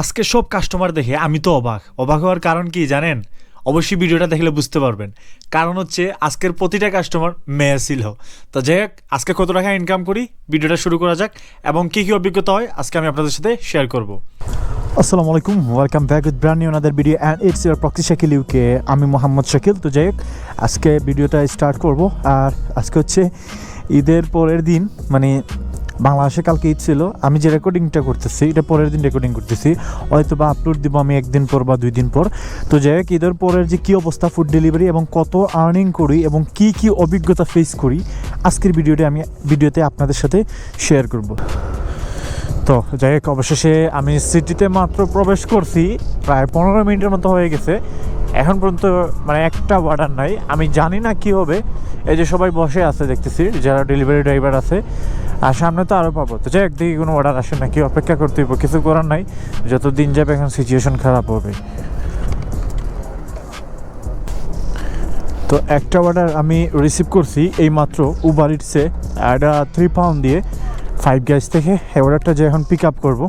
আজকে সব কাস্টমার দেখে আমি তো অবাক। অবাক হওয়ার কারণ কি জানেন? অবশ্যই ভিডিওটা দেখলে বুঝতে পারবেন। কারণ হচ্ছে আজকের প্রতিটা কাস্টমার মেয়ে ছিল। তো যাই হোক, আজকে কত টাকা ইনকাম করি? ভিডিওটা শুরু করা যাক। এবং কী কী অভিজ্ঞতা হয়? আজকে আমি আপনাদের সাথে শেয়ার করব। আসসালামু আলাইকুম। Welcome back with brand new another video and it's your proxy Shakil UK আমি মোহাম্মদ শাকিল। তো যাই হোক, আজকে ভিডিওটা স্টার্ট করব। আর আজকে হচ্ছে ঈদের পরের দিন মানে বাংলাদেশে কালকে ঈদ ছিল, আমি যে রেকর্ডিংটা করতেছি, এটা পরের দিন রেকর্ডিং করতেছি হয়তো বা আপলোড দিব আমি একদিন পর বা দুই দিন পর। তো যাই হোক, ঈদের পরের যে কী অবস্থা ফুড ডেলিভারি এবং কত আর্নিং করি এবং কি কি অভিজ্ঞতা ফেস করি, আজকের ভিডিওটি আমি, ভিডিওতে আপনাদের সাথে শেয়ার করব। তো, যাই হোক, অবশেষে আমি সিটিতে মাত্র প্রবেশ করছি। প্রায় পনেরো মিনিটের মতো হয়ে গেছে। এখন পর্যন্ত মানে একটা অর্ডার নাই। আমি জানি না কি হবে। এই যে সবাই বসে আছে দেখতেছি, যারা ডেলিভারি ড্রাইভার আছে। আর সামনে তো আরও পাবো। তো যাই হোক, দেখি কোনো অর্ডার আসে নাকি। অপেক্ষা করতে হইব। কিছু করার নাই। যত দিন যাবে এখন সিচুয়েশন খারাপ হবে। তো একটা অর্ডার আমি রিসিভ করছি এই মাত্র উবার ইটসে একটা থ্রি পাউন্ড দিয়ে। ফাইভ গ্যাস থেকে এই অর্ডারটা যে এখন পিক আপ করব।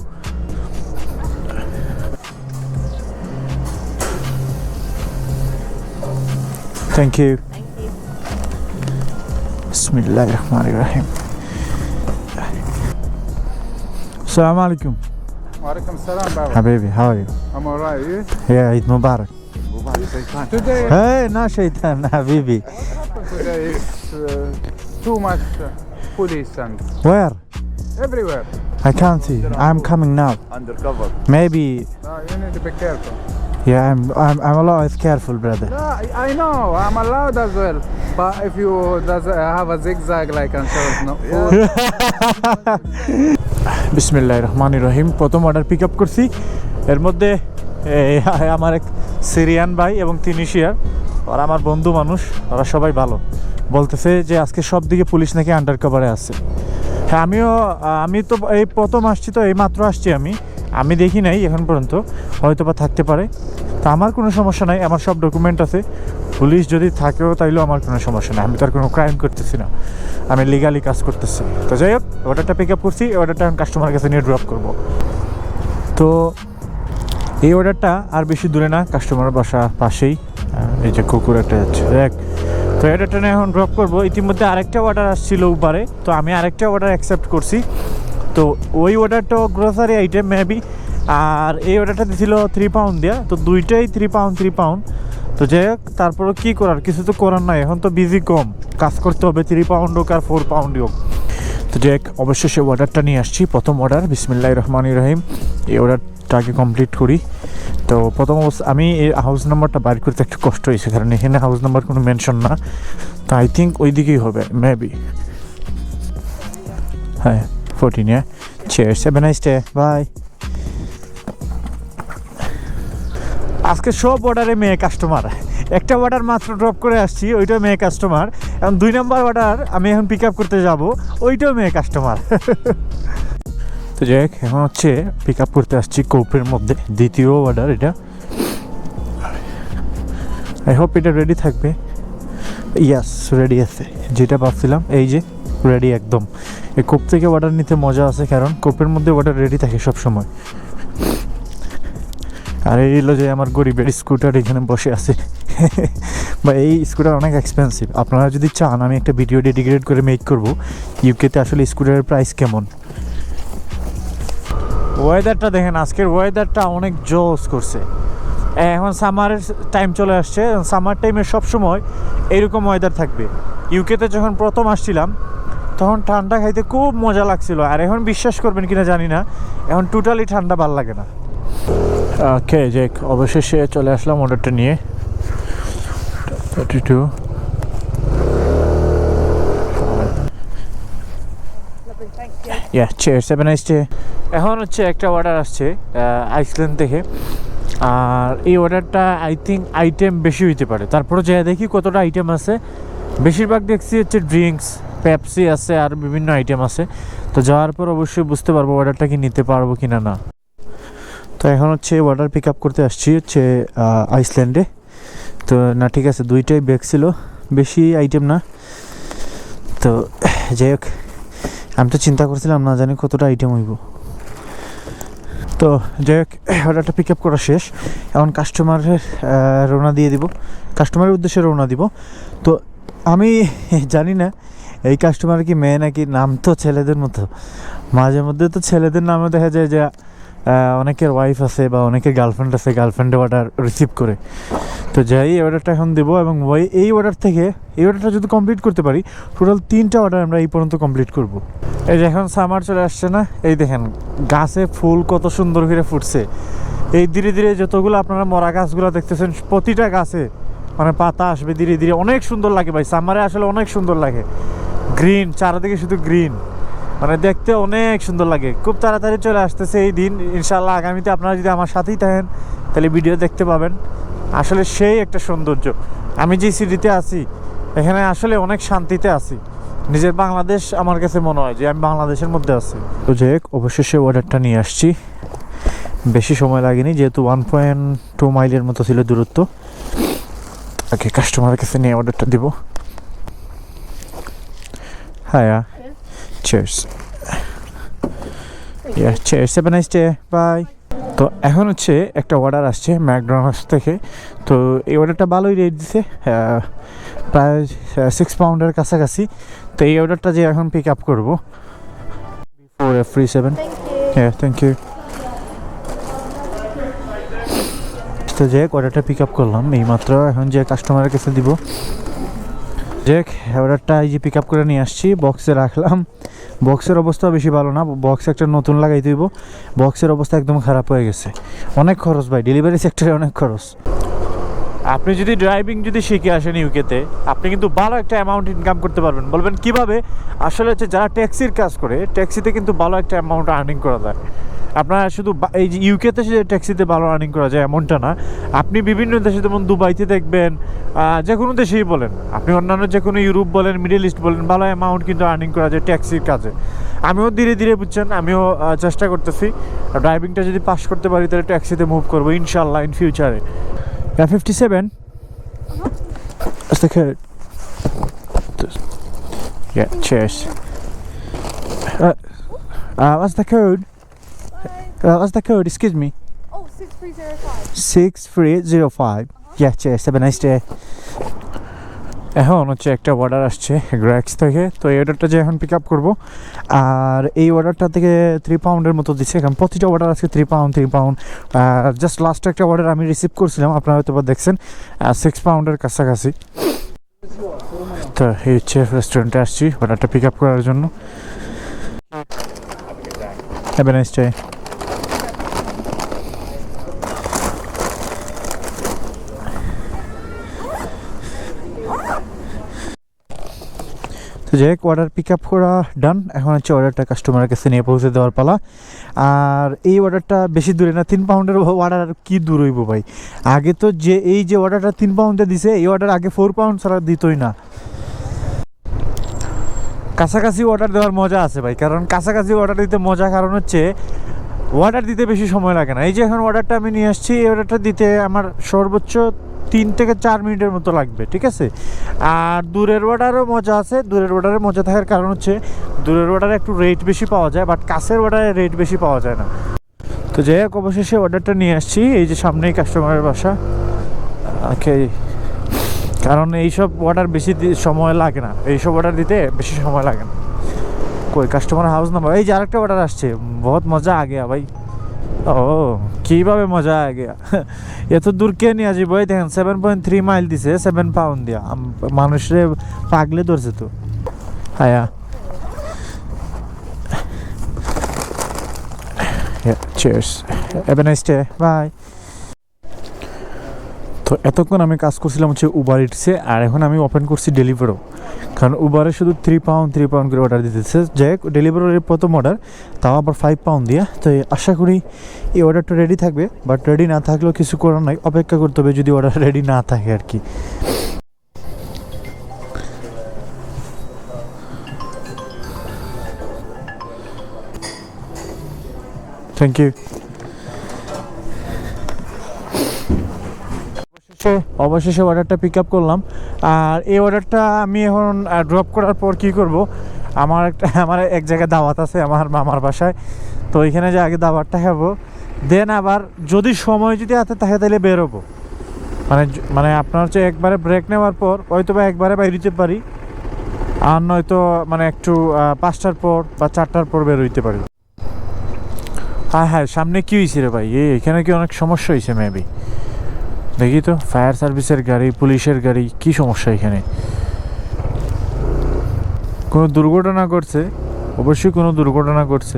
থ্যাংক ইউ বিসমিল্লাহ রহমান রাহিম আসসালামু আলাইকুম Walaikum salam, Baba. হাবিবি how are you I'm alright. You? Yeah Eid Mubarak Today, hey না today is uh, too much uh, police and war everywhere. I can't see. I'm coming now. undercover. Maybe. Uh, you need to be careful. Yeah, I'm. I'm. I'm always careful, brother. No, I, I know. I'm allowed as well. But if you does uh, have a zigzag like insurance, no. বিসমিল্লাহ রহমান রহিম প্রথম order pick up করছি এর মধ্যে আমার এক Syrian ভাই এবং তিনিশিয়ার ওরা আমার বন্ধু মানুষ ওরা সবাই ভালো বলতেছে যে আজকে সব দিকে পুলিশ নাকি আন্ডার কভারে আছে হ্যাঁ আমিও, আমি তো এই প্রথম আসছি তো, এই মাত্র আসছি আমি। আমি দেখি নাই এখন পর্যন্ত হয়তো বা থাকতে পারে। তা আমার কোনো সমস্যা নাই, আমার সব ডকুমেন্ট আছে। পুলিশ যদি থাকেও তাইলেও আমার কোনো সমস্যা নেই, আমি তো আর কোনো ক্রাইম করতেছি না। আমি লিগালি কাজ করতেছি। তো যাই হোক অর্ডারটা পিক আপ করছি অর্ডারটা আমি কাস্টমারের কাছে নিয়ে ড্রপ করব। তো এই অর্ডারটা আর বেশি দূরে না কাস্টমার বাসা পাশেই। এই যে কুকুর একটা যাচ্ছে, দেখ। তো অর্ডারটা নিয়ে এখন ড্রপ করব। ইতিমধ্যে আরেকটা অর্ডার আসছিল উপরে, তো আমি আরেকটা অর্ডার অ্যাকসেপ্ট করছি। তো ওই অর্ডারটাও গ্রোসারি আইটেম মেবি আর এই অর্ডারটা দিছিল থ্রি পাউন্ড দেওয়া তো দুইটাই থ্রি পাউন্ড থ্রি পাউন্ড তো যাই হোক, তারপরও কী করার? কিছু তো করার নাই, এখন তো বিজি কম। কাজ করতে হবে থ্রি পাউন্ড হোক আর ফোর পাউন্ড হোক। তো যাই হোক অবশ্যই সে অর্ডারটা নিয়ে আসছি। প্রথম অর্ডার বিসমিল্লাহ রহমান রহিম। এই অর্ডারটাকে কমপ্লিট করি। তো প্রথম অবস্থা, আমি এই হাউস নাম্বারটা বাইর করতে একটু কষ্ট হয়েছে, কারণ এখানে হাউস নাম্বার কোনো মেনশন না। তো আই থিঙ্ক ওই দিকেই হবে মেবি হ্যাঁ ফোরটিন হ্যাঁ chair seven nice day bye আজকে সব অর্ডারে মেয়ে কাস্টমার একটা অর্ডার মাত্র ড্রপ করে আসছি, ওইটাও মেয়ে কাস্টমার এখন দুই নম্বর অর্ডার আমি এখন পিক আপ করতে যাব, ওইটাও মেয়ে কাস্টমার তো যাই হোক, এখন হচ্ছে পিক আপ করতে আসছি কোপের মধ্যে, দ্বিতীয় অর্ডার এটা। আই হোপ এটা রেডি থাকবে। ইয়াস রেডি আছে। যেটা ভাবছিলাম, এই যে রেডি একদম। এই কোপ থেকে অর্ডার নিতে মজা আছে, কারণ কোপের মধ্যে অর্ডার রেডি থাকে সব সময় আর এই হলো যে আমার গরিবের স্কুটার এখানে বসে আছে। বা এই স্কুটার অনেক এক্সপেন্সিভ আপনারা যদি চান, আমি একটা ভিডিও ডেডিকেটেড করে মেক করব। ইউকেতে আসলে স্কুটারের প্রাইস কেমন? ওয়েদারটা দেখেন, আজকের ওয়েদারটা অনেক জোস করছে। এখন সামারের টাইম চলে আসছে সামার টাইমে সব সময় এইরকম ওয়েদার থাকবে। ইউকেতে যখন প্রথম আসছিলাম, তখন ঠান্ডা খাইতে খুব মজা লাগছিল। আর এখন বিশ্বাস করবেন কিনা জানি না, এখন টোটালি ঠান্ডা ভালো লাগে না। ওকে যে অবশেষে চলে আসলাম অর্ডারটা নিয়ে। Thirty two yeah chair seven আসছে এখন হচ্ছে একটা অর্ডার আসছে আইসল্যান্ড থেকে। আর এই অর্ডারটা আই থিঙ্ক আইটেম বেশি হইতে পারে। তারপরে যা দেখি কতটা আইটেম আছে। বেশিরভাগ দেখছি হচ্ছে ড্রিঙ্কস পেপসি আছে আর বিভিন্ন আইটেম আছে। তো যাওয়ার পর অবশ্যই বুঝতে পারব অর্ডারটা কি নিতে পারব কি না। না তো এখন হচ্ছে অর্ডার পিক আপ করতে আসছি হচ্ছে আইসল্যান্ডে তো না, ঠিক আছে, দুইটাই ব্যাগ ছিল। বেশি আইটেম না। তো যাই হোক। আমি তো চিন্তা করছিলাম না জানি কতটা আইটেম হইব। তো, যাই হোক অর্ডারটা পিক আপ করা শেষ। এখন কাস্টমারের রওনা দিয়ে দিব। কাস্টমারের উদ্দেশ্যে রওনা দিব। তো, আমি জানি না, এই কাস্টমার কি মেয়ে নাকি? নাম তো ছেলেদের মতো। মাঝে মধ্যে তো ছেলেদের নামে দেখা যায় যে অনেকের ওয়াইফ আছে বা অনেকের গার্লফ্রেন্ড আছে গার্লফ্রেন্ডে অর্ডার রিসিভ করে। তো যাই, এই অর্ডারটা এখন দেবো এবং এই অর্ডার থেকে, এই অর্ডারটা যদি কমপ্লিট করতে পারি টোটাল তিনটা অর্ডার আমরা এই পর্যন্ত কমপ্লিট করব। এই যে এখন সামার চলে আসছে না, এই দেখেন, গাছে ফুল কত সুন্দর করে ফুটছে। এই ধীরে ধীরে যতগুলো আপনারা মরা গাছগুলো দেখতেছেন, প্রতিটা গাছে মানে পাতা আসবে ধীরে ধীরে। অনেক সুন্দর লাগে ভাই সামারে আসলে অনেক সুন্দর লাগে। গ্রিন চারদিকে শুধু গ্রিন মানে দেখতে অনেক সুন্দর লাগে। খুব তাড়াতাড়ি চলে আসতেছে এই দিন। ইনশাল্লাহ আগামীতে আপনারা যদি আমার সাথেই থাকেন, তাহলে ভিডিও দেখতে পাবেন। আসলে সেই একটা সৌন্দর্য। আমি যে সিটিতে আছি, এখানে আসলে অনেক শান্তিতে আছি। নিজের বাংলাদেশ আমার কাছে মনে হয় যে আমি বাংলাদেশের মধ্যে আছি। তো যে অবশেষে অর্ডারটা নিয়ে আসছি। বেশি সময় লাগেনি, যেহেতু ওয়ান পয়েন্ট টু মাইলের মতো ছিল দূরত্ব। ওকে কাস্টমারের কাছে নিয়ে অর্ডারটা দিব। হ্যাঁ। Cheers. Yeah, cheers. Have a nice day. Bye. তো এখন হচ্ছে একটা অর্ডার আসছে ম্যাকডোনাল্ডস থেকে। তো এই অর্ডারটা ভালোই রেট দিছে। প্রায় সিক্স পাউন্ডের কাছাকাছি। তো এই অর্ডারটা যে এখন পিক আপ করব। ফোর এফ থ্রি সেভেন হ্যাঁ থ্যাংক ইউ তো যে অর্ডারটা পিক আপ করলাম। এইমাত্র এখন যে কাস্টমারের কাছে দিব। যে অর্ডারটা এই যে পিক আপ করে নিয়ে আসছি। বক্সে রাখলাম। বক্সের অবস্থা বেশি ভালো না বক্স একটা নতুন লাগাই দিব বক্সের অবস্থা একদম খারাপ হয়ে গেছে। অনেক খরচ ভাই ডেলিভারি সেক্টরে অনেক খরচ। আপনি যদি ড্রাইভিং যদি শিখে আসেন ইউকেতে আপনি কিন্তু ভালো একটা অ্যামাউন্ট ইনকাম করতে পারবেন। বলবেন, কীভাবে? আসলে হচ্ছে যারা ট্যাক্সির কাজ করে ট্যাক্সিতে কিন্তু ভালো একটা অ্যামাউন্ট আর্নিং করা যায়। আপনার শুধু এই যে ইউকেতে যে ট্যাক্সিতে ভালো আর্নিং করা যায় এমনটা না। আপনি বিভিন্ন দেশে, যেমন দুবাইতে দেখবেন যে কোনো দেশেই বলেন, আপনি অন্যান্য যে কোনো ইউরোপ বলেন, মিডল ইস্ট বলেন, ভালো অ্যামাউন্ট কিন্তু আর্নিং করা যায় ট্যাক্সির কাজে। আমিও ধীরে ধীরে বুঝছেন, আমিও চেষ্টা করতেছি। ড্রাইভিংটা যদি পাস করতে পারি, তাহলে ট্যাক্সিতে মুভ করব ইনশাল্লাহ ইন ফিউচারে Yeah, 57? Uh -huh. That's the code. Yeah, cheers. Uh, uh, what's the code? Uh, what's the code? Excuse me. Oh, 6305. 6305. -huh. Yeah, cheers. Have a nice day. এখন হচ্ছে একটা অর্ডার আসছে গ্র্যাক্স থেকে। তো এই অর্ডারটা যে এখন পিক আপ করব। আর এই অর্ডারটা থেকে থ্রি পাউন্ডের মতো দিচ্ছে। এখন প্রতিটা অর্ডার আজকে three pound three pound just last একটা অর্ডার আমি রিসিভ করছিলাম, আপনারা হয়তো দেখছেন। সিক্স পাউন্ডের কাছাকাছি। তো এই হচ্ছে রেস্টুরেন্টে আসছি অর্ডারটা পিক আপ করার জন্য। হ্যাভ এ নাইস তো যাই হোক অর্ডার পিক আপ করা ডান এখন হচ্ছে অর্ডারটা কাস্টমারের কাছে নিয়ে পৌঁছে দেওয়ার পালা। আর এই অর্ডারটা বেশি দূরে না, তিন পাউন্ডের অর্ডার আর কী দূর হইব ভাই? আগে তো যে এই যে অর্ডারটা তিন পাউন্ডে দিছে, এই অর্ডার আগে ফোর পাউন্ড ছাড়া দিতই না। কাছাকাছি অর্ডার দেওয়ার মজা আছে ভাই, কারণ কাছাকাছি অর্ডার দিতে মজা কারণ হচ্ছে অর্ডার দিতে বেশি সময় লাগে না। এই যে এখন অর্ডারটা আমি নিয়ে আসছি, এই অর্ডারটা দিতে আমার সর্বোচ্চ তিন থেকে চার মিনিটের মতো লাগবে, ঠিক আছে? আর দূরের অর্ডারও মজা আছে, দূরের অর্ডারে মজা থাকার কারণ হচ্ছে দূরের অর্ডারে একটু রেট বেশি পাওয়া যায় বাট কাছের অর্ডারে রেট বেশি পাওয়া যায় না। তো যাই হোক, অবশেষে অর্ডারটা নিয়ে আসছি, এই যে সামনেই কাস্টমারের বাসা। ওকে কারণ এইসব অর্ডার বেশি সময় লাগে না। এইসব অর্ডার দিতে বেশি সময় লাগে না। কই কাস্টমার হাউস নাম্বার এই যে আরেকটা অর্ডার আসছে। বহুত মজা আগে, ভাই। ও কীভাবে মজা আগে? এত দূর কে নিয়ে আসি এই দেখেন সেভেন পয়েন্ট থ্রি মাইল দিছে সেভেন পাউন্ড দিয়া। মানুষরে পাগলে ধরছে তো। হায়া Yeah, cheers. Have a nice. তো এতক্ষণ আমি কাজ করছিলাম হচ্ছে উবার ইটসে আর এখন আমি ওপেন করছি ডেলিভারও কারণ উবারে শুধু থ্রি পাউন্ড থ্রি পাউন্ড করে অর্ডার দিতেছে। যাই হোক ডেলিভারের প্রথম অর্ডার তাও আবার ফাইভ পাউন্ড দিয়ে। তো আশা করি এই অর্ডারটা রেডি থাকবে বাট রেডি না থাকলেও কিছু করার নাই। অপেক্ষা করতে হবে যদি অর্ডার রেডি না থাকে আর কি। থ্যাংক ইউ অবশেষে অবশেষে অর্ডারটা পিক আপ করলাম। আর এই অর্ডারটা আমি এখন ড্রপ করার পর কি করব? আমার একটা, আমার এক জায়গায় দাওয়াত আছে আমার মামার বাসায়। তো ওইখানে যে আগে দাওয়াতটা খাব দেন আবার যদি সময় যদি হাতে থাকে তাহলে বেরোবো মানে মানে আপনার হচ্ছে একবারে ব্রেক নেওয়ার পর হয়তো বা একবারে বাইরে পারি। আর নয়তো মানে একটু পাঁচটার পর বা চারটার পর বের হইতে পারি। হ্যাঁ হ্যাঁ সামনে কী হয়েছে রে ভাই? এখানে কি অনেক সমস্যা হয়েছে মেবি দেখি তো, ফায়ার সার্ভিসের গাড়ি, পুলিশের গাড়ি, কি সমস্যা এখানে? কোনো দুর্ঘটনা করছে অবশ্যই কোনো দুর্ঘটনা করছে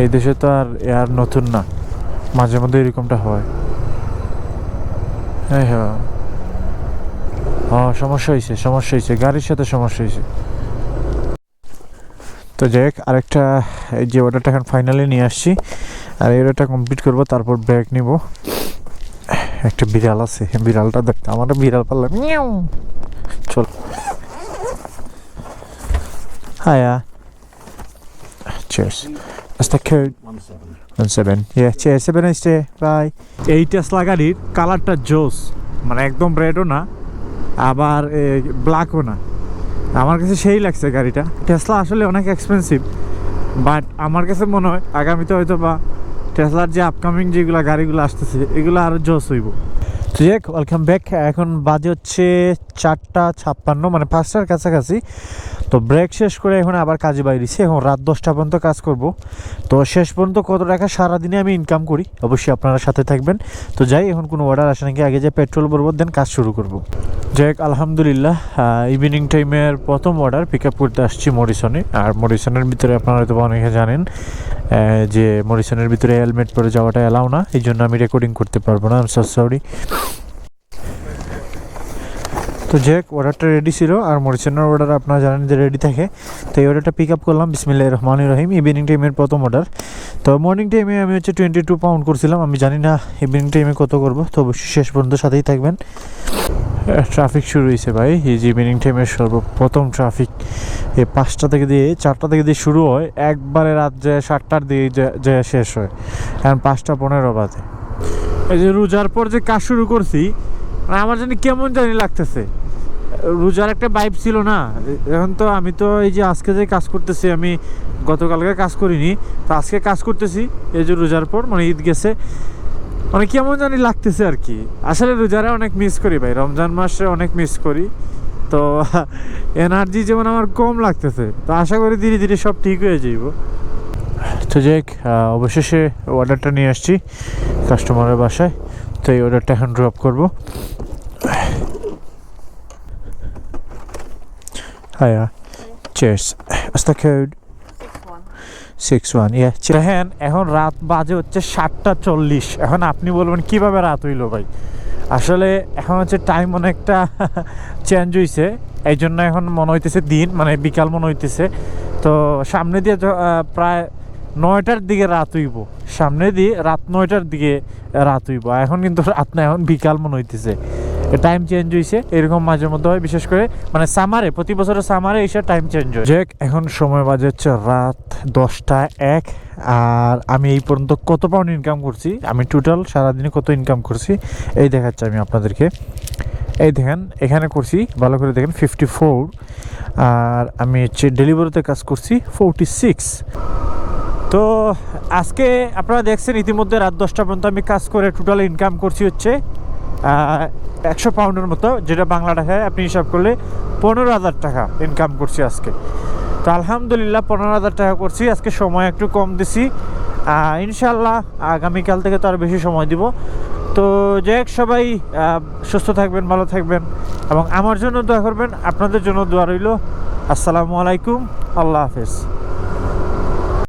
এই দেশে তো আর আর নতুন না। মাঝে মধ্যে এরকমটা হয়। হ্যাঁ হ্যাঁ। হ্যাঁ সমস্যা হয়েছে সমস্যা হয়েছে গাড়ির সাথে সমস্যা হয়েছে তো যাই হোক, আরেকটা, এই যে অর্ডারটা এখন ফাইনালি নিয়ে আসছি। আর এই অর্ডারটা কমপ্লিট করব, তারপর ব্রেক নিব। একটা বিড়াল আছে, বিড়ালটা দেখতে আমার বিড়াল পারলাম চল Hiya. Cheers. That's the code. One. এই টেসলা গাড়ির কালারটা জোস মানে একদম রেডও না, আবার ব্ল্যাকও না আমার কাছে সেই লাগছে গাড়িটা টেসলা আসলে অনেক এক্সপেন্সিভ বাট আমার কাছে মনে হয় আগামীতে হয়তো বা টেসলার যে আপকামিং যেগুলো গাড়িগুলো আসতেছে, এগুলো আরও জোস হইব। যাক ওয়েলকাম ব্যাক এখন বাজে হচ্ছে চারটা ছাপ্পান্ন মানে পাঁচটার কাছাকাছি। তো ব্রেক শেষ করে এখন আবার কাজে বাইরেছি। এখন রাত দশটা পর্যন্ত কাজ করব। তো শেষ পর্যন্ত কত টাকা? সারাদিনে আমি ইনকাম করি। অবশ্যই আপনারা সাথে থাকবেন। তো যাই, এখন কোনো অর্ডার আসে নাকি, আগে যে পেট্রোল ভরবো দেন কাজ শুরু করব। যাই আলহামদুলিল্লাহ ইভিনিং টাইমের প্রথম অর্ডার পিক আপ করতে আসছি মরিসনে। আর মরিসনের ভিতরে আপনারা হয়তো অনেকে জানেন যে মরিসনের ভিতরে হেলমেট পরে যাওয়াটা এলাও না। এই জন্য আমি রেকর্ডিং করতে পারব না। সরি তো যাক অর্ডারটা রেডি ছিল আর মরিচেনের অর্ডার আপনারা জানেন যে রেডি থাকে। তো এই অর্ডারটা পিক আপ করলাম। বিসমিল্লাহ রহমান রহিম। ইভিনিং টাইমের প্রথম অর্ডার তো মর্নিং টাইমে আমি হচ্ছে টোয়েন্টি টু পাউন্ড করছিলাম। আমি জানি না ইভিনিং টাইমে কত করব। তো অবশ্যই শেষ পর্যন্ত সাথেই থাকবেন। ট্রাফিক শুরু হয়েছে ভাই। এই যে ইভিনিং টাইমের সর্বপ্রথম ট্রাফিক এই পাঁচটা থেকে দিয়ে, চারটা থেকে দিয়ে শুরু হয়। একবারে রাত যে সাতটার দিয়ে যে শেষ হয়। কারণ পাঁচটা পনেরো বাজে। এই যে রোজার পর যে কাজ শুরু করছি মানে আমার জানি কেমন জানি লাগতেছে। রোজার একটা বাইব ছিল না। এখন তো আমি তো এই যে আজকে যে কাজ করতেছি, আমি গতকালকে কাজ করিনি, তো আজকে কাজ করতেছি, এই যে রোজার পর মানে ঈদ গেছে। মানে কেমন জানি লাগতেছে আর কি। আসলে রোজারে অনেক মিস করি ভাই, রমজান মাসে অনেক মিস করি। তো এনার্জি যেমন আমার কম লাগতেছে, তো আশা করি ধীরে ধীরে সব ঠিক হয়ে যাইব। তো যাই অবশেষে অর্ডারটা নিয়ে আসছি কাস্টমারের বাসায়। তো এই অর্ডারটা এখন ড্রপ করব Hiya. Cheers. What's? Six one ইয়ে এখন রাত বাজে হচ্ছে সাতটা চল্লিশ এখন আপনি বলবেন, কীভাবে রাত হইল ভাই আসলে এখন হচ্ছে টাইম অনেকটা চেঞ্জ হয়েছে এই জন্য এখন মনে হইতেছে দিন মানে বিকাল মনে হইতেছে তো সামনে দিয়ে প্রায় নয়টার দিকে রাত হইব সামনে দিয়ে রাত নয়টার দিকে রাত হইব। এখন কিন্তু রাত না, এখন বিকাল মনে হইতেছে। টাইম চেঞ্জ হয়েছে এরকম মাঝে মধ্যে হয়, বিশেষ করে মানে সামারে প্রতি বছরের সামারে এসে টাইম চেঞ্জ হয়। যাক এখন সময় বাজে হচ্ছে রাত দশটা এক। আর আমি এই পর্যন্ত কত পাউন্ড ইনকাম করছি? আমি টোটাল সারাদিনে কত ইনকাম করছি? এই দেখাচ্ছি আমি আপনাদেরকে। এই দেখেন, এখানে করছি, ভালো করে দেখেন ফিফটি ফোর আর আমি হচ্ছে ডেলিভারিতে কাজ করছি ফোরটি সিক্স তো আজকে আপনারা দেখছেন ইতিমধ্যে রাত দশটা পর্যন্ত আমি কাজ করে টোটাল ইনকাম করছি হচ্ছে একশো পাউন্ডের মতো, যেটা বাংলা টাকায় আপনি হিসাব করলে পনেরো হাজার টাকা ইনকাম করছি আজকে। তো আলহামদুলিল্লাহ পনেরো হাজার টাকা করছি, আজকে সময় একটু কম দিছি। ইনশাল্লাহ আগামীকাল থেকে তো আর বেশি সময় দিব। তো যাই হোক, সবাই সুস্থ থাকবেন, ভালো থাকবেন এবং আমার জন্য দোয়া করবেন, আপনাদের জন্য দোয়া রইল। আসসালামু আলাইকুম, আল্লাহ হাফেজ।